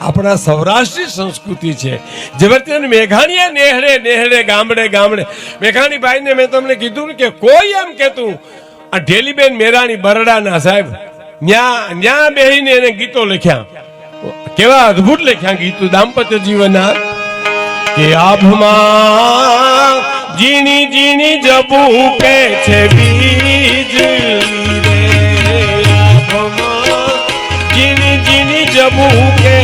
આપણા સૌરાષ્ટ્રની સંસ્કૃતિ છે. જબરજસ્ત મેઘાણીયા નેહરે નેહરે ગામડે ગામડે. મેઘાણી ભાઈને મેં તમને કીધું કે કોઈ એમ કહેતું, આ ઢેલીબેન મેરાણી બરડાના સાહેબ, ન્યા ન્યા બેહીને એને ગીતો લખ્યા. કેવા અદ્ભુત લખ્યા ગીતો, દાંપત્ય જીવનના. કે આભમાં જીણી જીણી જબુ કે છે બીજ જીણી જીણી જબુ કે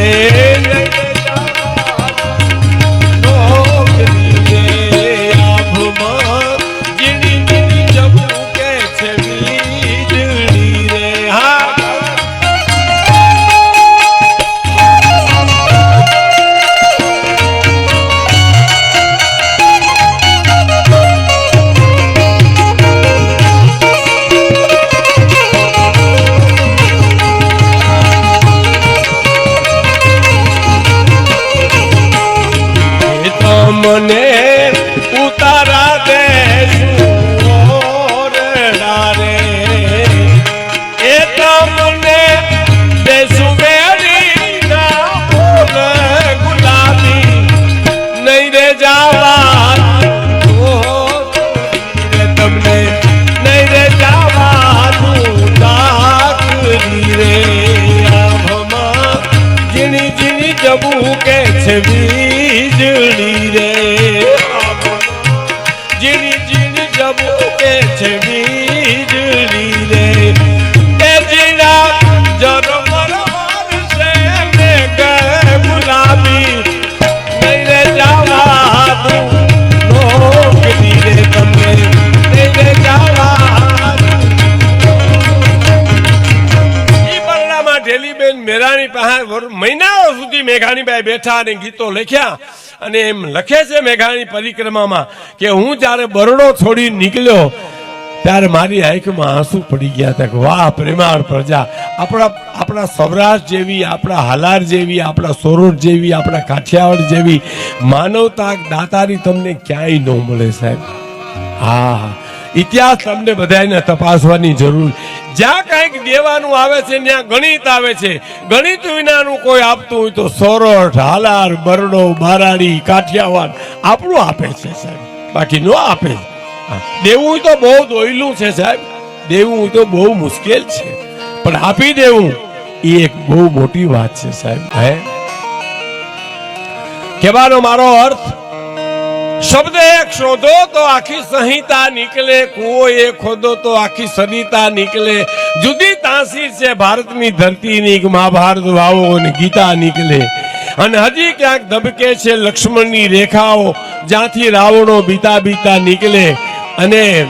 Amén. એ તમને ઉતારા દે જાવા કે છે Hey. મહિનાઓ સુધી મેઘાણીભાઈ બેઠા અને ગીતો લખ્યા. અને એમ લખે છે મેઘાણી પરિક્રમામાં કે હું જ્યારે બરડો છોડી નીકળ્યો, ત્યારે મારી આંખમાં આંસુ પડી ગયા હતા વાહ, પ્રેમાળ પ્રજા. આપણા આપણા સૌરાષ્ટ્ર જેવી, આપણા હાલાર જેવી, આપણા સોરોડ જેવી, આપણા કાઠિયાવાડ જેવી માનવતા દાતારી તમને ક્યાંય ન મળે સાહેબ. હા ઇતિહાસ તમને બધાને તપાસવાની જરૂર. જ્યાં કાંઈક દેવાનું આવે છે, ત્યાં ગણિત આવે છે. ગણિત વિનાનું કોઈ આપતું હોય તો સોરઠ, હાલાર, બરડો બારાડી કાઠિયાવાડ આપણું આપે છે, સાહેબ. બાકી નો આપે. દેવું તો બહુ દોયલું છે, સાહેબ. દેવું તો બહુ મુશ્કેલ છે. પણ આપી દેવું એ એક બહુ મોટી વાત છે, સાહેબ. હે? કહેવાનો મારો અર્થ શબ્દ એક શોધો તો આખી સંહિતા નીકળે, કુવો એ ખોદો તો આખી સરિતા નીકળે. જુદી તાસીર છે ભારતની ધરતીની મહાભારત વાવો અને ગીતા નીકળે. અને હજી ક્યાંક ધબકે છે લક્ષ્મણની રેખાઓ, જ્યાંથી રાવણો બીતા બીતા નીકળે. અને